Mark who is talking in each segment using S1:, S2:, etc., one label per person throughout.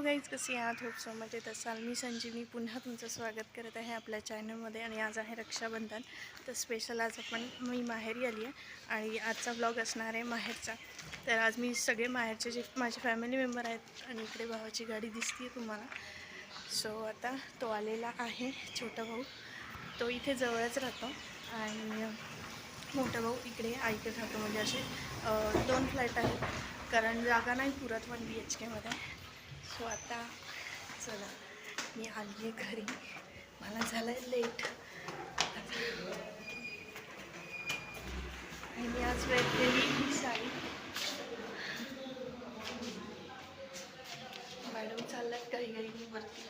S1: Hello guys कसे आहात? Hope so मजेत असाल. मी संजीवनी पुन्हा तुमचं स्वागत करत आहे आपल्या चॅनलमध्ये आणि आज आहे रक्षाबंधन. तर स्पेशल आज आपण मी माहेरी आली आहे आणि आजचा ब्लॉग असणार आहे माहेरचा. तर आज मी सगळे माहेरचे जे माझे फॅमिली मेंबर आहेत आणि इकडे भावाची गाडी दिसते तुम्हाला. सो आता तो आलेला आहे छोटा भाऊ. तो इथे जवळच राहतो आणि मोठा भाऊ इकडे आईकडे राहतो. म्हणजे असे दोन फ्लॅट आहेत. कारण जागा नाही पुरत वन बी एच केमध्ये सो आता चला मी आली आहे घरी. मला झालं आहे लेट आणि मी आज वेळ केली ही साडी. मॅडम चाललात काही काही वरती.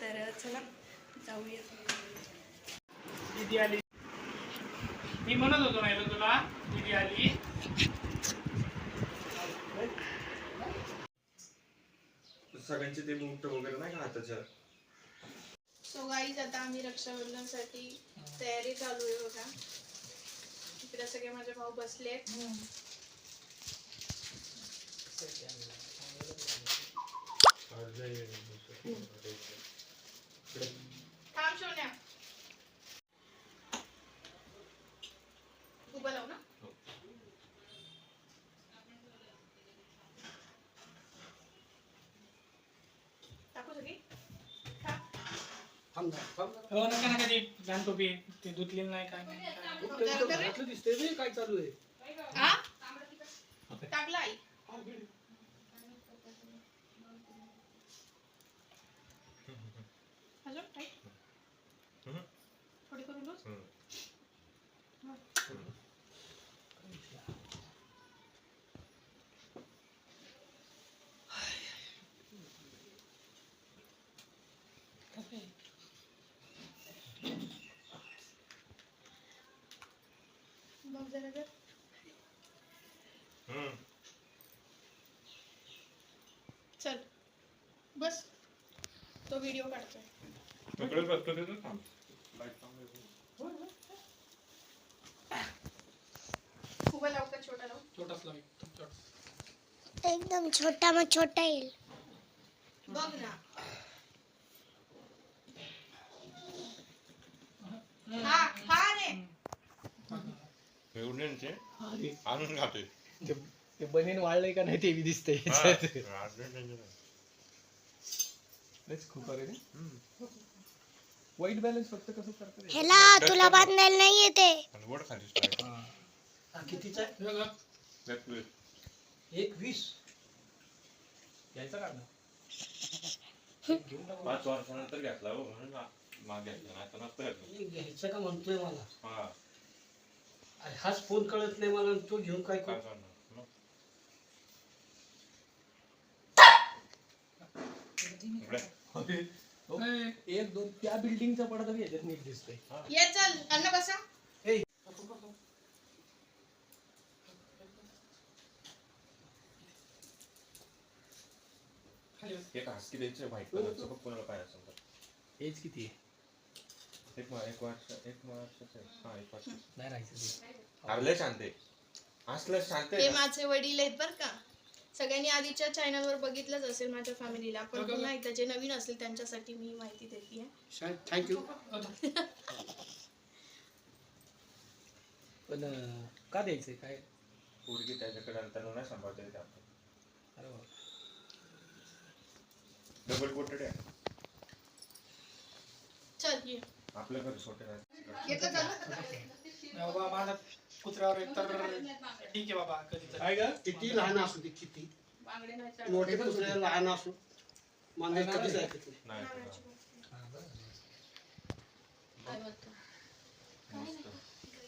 S1: तर चला जाऊया.
S2: दीदी आली. मी म्हणत होतो नाही तुला दीदी आली?
S3: सगळ्यांचे ते बुट वगैरे नाही का हाताच्या?
S1: सो गाईज आता आम्ही रक्षाबंधनसाठी तयारी चालू आहे बघा. इकडे सगळे माझे भाऊ बसले आहेत.
S2: हो नका नका ते लहान टोपी आहे. ते धुतलेलं नाही काय नाही काय.
S4: काय चालू आहे?
S1: टाकला आई जरा जर चल बस तो व्हिडिओ लाव का छोटा लाव
S2: छोटाच लावी छोटा.
S5: एकदम छोटा मग छोटा येईल
S1: बघ ना हा हा रे
S3: एवढ्यांचे आणून खातोय.
S4: ते ते बनेन वाळलंय का नाही ते बी दिसतंय. लयच खूप अरे वाईट बॅलन्स फक्त कसं?
S5: ह्याला तुला बांधायला नाही येते.
S3: खाली
S4: हा.
S6: कितीचा आहे?
S2: बघा.
S6: एक वीस.
S4: यायचा का.
S3: पाच वर्षानंतर घेतला हो म्हणून माग घेतला नाही तर नसतं घेतलं.
S6: एक घ्यायचं का म्हणतोय मला?
S3: हा.
S6: हाच फोन कळत नाही मला आणि तो घेऊन काय
S3: काय
S6: करू
S3: करणार मग? इकडे.
S4: अरे, हो. एक दोन त्या बिल्डिंगचा पडा तरी याच्यात नीट दिसतंय
S1: ये चल अन्न बसा.
S3: एक हास्की द्यायचं व्हाईट कलरचं बघ कोणाला पाहिजे असेल तर.
S4: एज किती आहे
S3: एक मा- एक वर्ष एक वर्षाचं आहे. हा एक वर्ष.
S4: नाही राहायचं
S3: लय शांत. असलं शांत. आहे
S1: हे. माझे वडील आहेत बर का. सगळ्यांनी आधीच्या चॅनल वर बघितलंच असेल माझ्या फॅमिलीला पण पुन्हा एकदा जे नवीन असेल त्यांच्यासाठी मी माहिती देते
S6: थँक्यू
S4: पण अं, का द्यायचंय? काय?
S3: पोरगी त्याच्याकडे त्यांना नाही सांभाळता येत आपण
S4: अरे वा.
S3: डबल कोटेड आहे.
S1: चल ये
S3: आपल्या घरी छोटे
S2: बाबा माझा कुत्र्यावर एक तर ठीक आहे बाबा
S4: काय ग
S6: किती लहान असू दे किती. मोठे कुत्रे लहान असू. मांजर कधीच ऐकत नाही.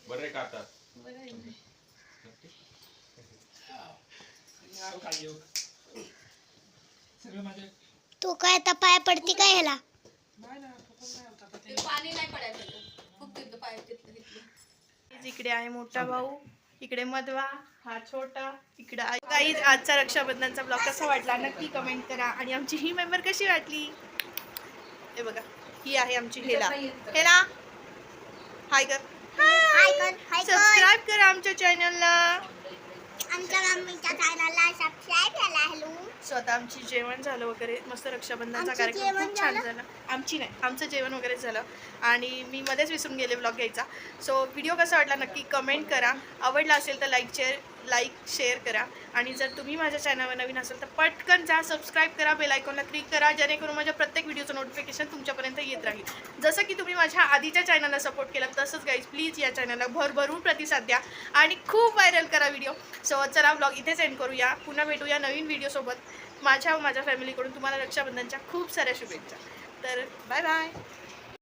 S3: बरं का
S2: सगळं माझे
S5: तू काय आता पाय पडती काय ह्याला?
S2: होता आता ते.
S1: पाणी नाही पडायचं खूप तिथं पाय तिथलं तिथलं. इकडे आहे मोठा भाऊ इकडे मधवा हा छोटा इकडे आहे काही आजचा रक्षाबंधनचा ब्लॉग कसा वाटला नक्की कमेंट करा. आणि आमची ही मेंबर कशी वाटली? हे बघा ही आहे आमची हेला. हेला? हाय कर
S5: हाय कर हाय कर
S1: सबस्क्राईब करा आमच्या चॅनलला
S5: आमच्या मम्मीच्या चॅनलला सबस्क्राईब केला हॅलो
S1: सो आता आमची जेवण झालं वगैरे. मस्त रक्षाबंधनचा
S5: आमचं
S1: कार्यक्रम.
S5: जेवण
S1: खूप छान
S5: झालं?
S1: झाला. आमची नाही आमचं जेवण वगैरे झालं. आणि मी मध्येच विसरून गेले ब्लॉग घ्यायचा. सो व्हिडिओ कसा वाटला नक्की कमेंट करा. आवडला असेल तर लाईक शेअर लाईक शेअर करा. आणि जर तुम्ही माझ्या चॅनलवर नवीन असेल तर पटकन जा सबस्क्राईब करा बेलायकॉनला क्लिक करा जेणेकरून माझ्या प्रत्येक व्हिडिओचं नोटिफिकेशन तुमच्यापर्यंत येत राहील. जसं की तुम्ही माझ्या आधीच्या चॅनलला सपोर्ट केला तसंच गाईज प्लीज या चॅनलला भरभरून प्रतिसाद द्या आणि खूप व्हायरल करा व्हिडिओ सो चला ब्लॉग इथेच एंड करूया. पुन्हा भेटूया नवीन व्हिडिओसोबत माझ्या व माझ्या फॅमिलीकडून तुम्हाला रक्षाबंधनच्या खूप साऱ्या शुभेच्छा. तर बाय बाय